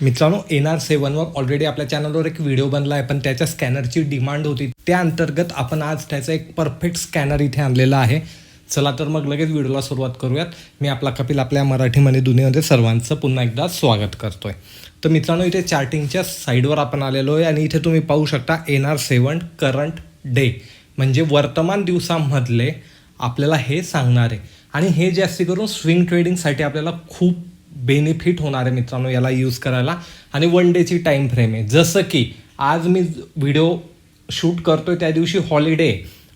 मित्रांनो N R सेवनवर already आपल्या चॅनलवर एक व्हिडिओ बनला आहे पण त्याच्या स्कॅनरची डिमांड होती. त्या अंतर्गत आपण आज त्याचा एक परफेक्ट स्कॅनर इथे आणलेला आहे. चला तर मग लगेच व्हिडिओला सुरुवात करूयात. मी आपला कपिल आपल्या मराठीमध्ये दुनियामध्ये सर्वांचं पुन्हा एकदा स्वागत करतोय. तर मित्रांनो इथे चार्टिंगच्या साईडवर आपण आलेलो आहे आणि इथे तुम्ही पाहू शकता N R seven current day म्हणजे वर्तमान दिवसामधले आपल्याला हे सांगणार. आहे आणि हे जास्ती करून स्विंग ट्रेडिंगसाठी आपल्याला खूप बेनिफिट होणार आहे मित्रांनो याला यूज करायला. आणि वन डेची टाईम फ्रेम आहे. जसं की आज मी व्हिडिओ शूट करतोय त्या दिवशी हॉलिडे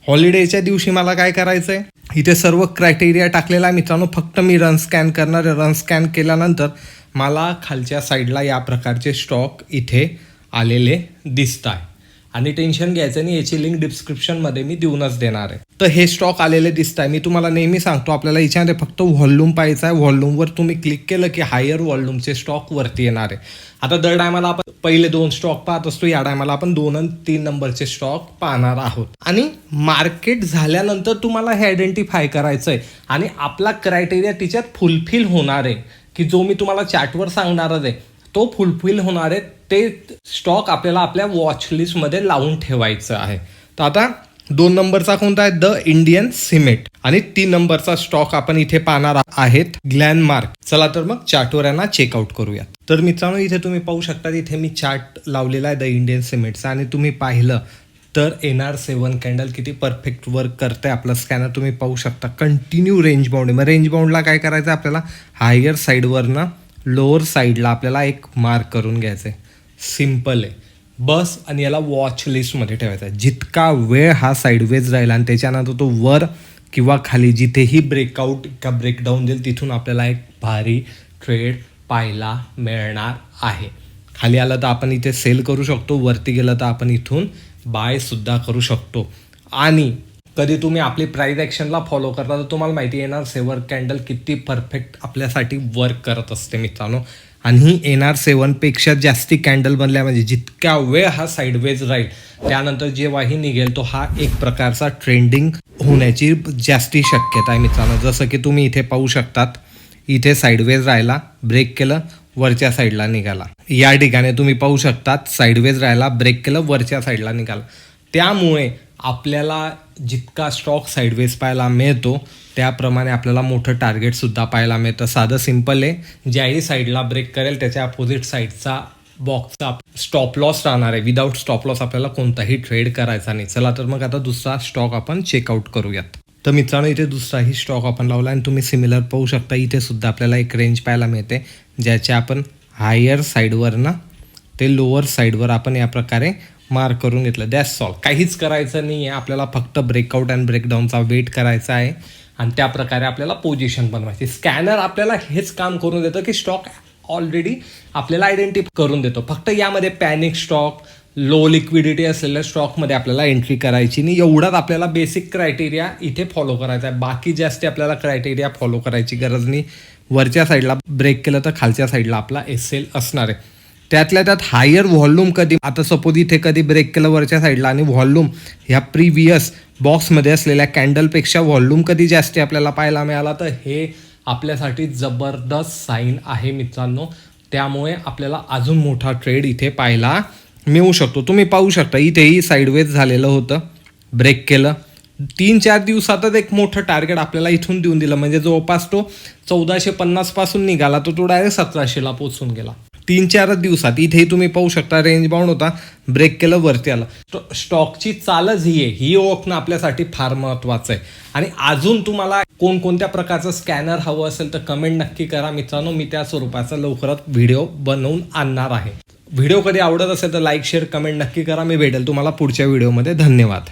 हॉलिडेच्या दिवशी मला काय करायचं आहे इथे सर्व क्रायटेरिया टाकलेला आहे मित्रांनो. फक्त मी रन स्कॅन करणार आहे. रन स्कॅन केल्यानंतर मला खालच्या साईडला या प्रकारचे स्टॉक इथे आलेले दिसत आहे आणि टेन्शन घ्यायचं नाही याची लिंक डिस्क्रिप्शनमध्ये मी देऊनच देणार आहे. तर हे स्टॉक आलेले दिसत आहे मी तुम्हाला नेहमी सांगतो आपल्याला याच्यामध्ये फक्त व्हॉल्यूम पाहायचा आहे. व्हॉल्यूमवर तुम्ही क्लिक केलं की हायर व्हॉल्यूमचे स्टॉक वरती येणार आहे. आता दर टायमाला आपण पहिले दोन स्टॉक पाहत असतो या टायमाला आपण दोन आणि तीन नंबरचे स्टॉक पाहणार आहोत. आणि मार्केट झाल्यानंतर तुम्हाला हे आयडेंटिफाय करायचं आहे आणि आपला क्रायटेरिया तिच्यात फुलफिल होणार आहे की जो मी तुम्हाला चॅटवर सांगणारच आहे. तो फुलफिल होणार आहे ते स्टॉक आपल्याला आपल्या वॉच लिस्टमध्ये लावून ठेवायचं आहे. तर आता दोन नंबरचा कोणता आहे? द इंडियन सिमेंट आणि तीन नंबरचा स्टॉक आपण इथे पाहणार आहेत ग्लॅनमार्क चला तर मग चार्टवर यांना चेकआउट करूया तर मित्रांनो इथे तुम्ही पाहू शकता इथे मी चार्ट लावलेला आहे द इंडियन सिमेंटचा आणि तुम्ही पाहिलं तर एन आर सेवन कॅन्डल किती परफेक्ट वर्क करते आपलं स्कॅनर तुम्ही पाहू शकता कंटिन्यू रेंज बाउंड मग रेंज बाउंडला काय करायचं आपल्याला? हायर साईडवरनं लोअर साईडला आपल्याला एक मार्क करून घ्यायचं आहे सिंपल आहे. बस आणि याला वॉच लिस्टमध्ये ठेवायचा आहे. जितका वेळ हा साईडवेज राहील आणि त्याच्यानंतर तो वर किंवा खाली जिथेही ब्रेकआउट का ब्रेकडाऊन देईल तिथून आपल्याला एक भारी ट्रेड पाहायला मिळणार आहे. खाली आलं तर आपण इथे सेल करू शकतो. वरती गेलं तर आपण इथून बायसुद्धा करू शकतो. आणि कधी तुम्ही आपली प्राईज ॲक्शनला फॉलो करता तर तुम्हाला माहिती येणार सेवर कॅन्डल किती परफेक्ट आपल्यासाठी वर्क करत असते मित्रांनो. आणि एन आर सेवनपेक्षा जास्ती कॅन्डल बनल्या म्हणजे जितका वेळ हा साईडवेज राहील त्यानंतर जेव्हाही निघेल तो हा एक प्रकारचा ट्रेंडिंग होण्याची जास्ती शक्यता आहे मित्रांनो. जसं की तुम्ही इथे पाहू शकतात इथे साईडवेज राहिला ब्रेक केलं वरच्या साईडला निघाला. या ठिकाणी तुम्ही पाहू शकतात साईडवेज राहिला ब्रेक केलं वरच्या साईडला निघाला. त्यामुळे आपल्याला जितका स्टॉक साईडवेज पाहायला मिळतो त्याप्रमाणे आपल्याला मोठं टार्गेटसुद्धा पाहायला मिळतं. साधं सिंपल आहे ज्याही साईडला ब्रेक करेल त्याच्या अपोजिट साईडचा बॉक्सचा स्टॉप लॉस राहणार आहे. विदाऊट स्टॉप लॉस आपल्याला कोणताही ट्रेड करायचा नाही. चला तर मग आता दुसरा स्टॉक आपण चेकआउट करूयात. तर मित्रांनो इथे दुसराही स्टॉक आपण लावला आणि तुम्ही सिमिलर पाहू शकता. इथे सुद्धा आपल्याला एक रेंज पाहायला मिळते ज्याच्या आपण हायर साईडवरनं ते लोअर साईडवर आपण या प्रकारे मार्क करून घेतलं. दॅट्स सॉल्व काहीच करायचं नाही आहे आपल्याला फक्त ब्रेकआउट अँड ब्रेकडाऊनचा वेट करायचा आहे. आणि त्या प्रकारे आपल्याला पोझिशन बनवायची. स्कॅनर आपल्याला हेच काम करून देतं की स्टॉक ऑलरेडी आपल्याला आयडेंटिफाय करून देतो. फक्त यामध्ये पॅनिक स्टॉक लो लिक्विडिटी असलेल्या स्टॉकमध्ये आपल्याला एंट्री करायची नाही. एवढाच आपल्याला बेसिक क्रायटेरिया इथे फॉलो करायचा आहे. बाकी जास्त आपल्याला क्रायटेरिया फॉलो करायची गरज नाही. वरच्या साईडला ब्रेक केलं तर खालच्या साईडला आपला एस एल असणार आहे. त्यातल्या त्यात हायर व्हॉल्यूम कधी आता सपोज इथे कधी ब्रेक केलं वरच्या साईडला आणि व्हॉल्यूम ह्या प्रिव्हियस बॉक्समध्ये असलेल्या कॅन्डलपेक्षा व्हॉल्यूम कधी जास्त आपल्याला पाहायला मिळाला? तर हे आपल्यासाठी जबरदस्त साईन आहे मित्रांनो. त्यामुळे आपल्याला अजून मोठा ट्रेड इथे पाहायला मिळू शकतो. तुम्ही पाहू शकता इथेही साईडवेज झालेलं होतं. ब्रेक केलं. तीन चार दिवसातच एक मोठं टार्गेट आपल्याला इथून देऊन दिलं. म्हणजे जवळपास तो चौदाशे पन्नासपासून निघाला. तो तो डायरेक्ट सतराशेला पोचून गेला. तीन चार दिवसात. इथेही तुम्ही पाहू शकता रेंज बाउंड होता. ब्रेक केलं वरती आलं. स्टॉकची चालच ही आहे. ही ओळखणं आपल्यासाठी फार महत्वाचं आहे. आणि अजून तुम्हाला कोणकोणत्या प्रकारचं स्कॅनर हवं असेल तर कमेंट नक्की करा. मित्रांनो मी त्या स्वरूपाचा लवकरच व्हिडिओ बनवून आणणार आहे. व्हिडिओ कधी आवडत असेल तर लाईक शेअर कमेंट नक्की करा. मी भेटेल तुम्हाला पुढच्या व्हिडिओमध्ये धन्यवाद.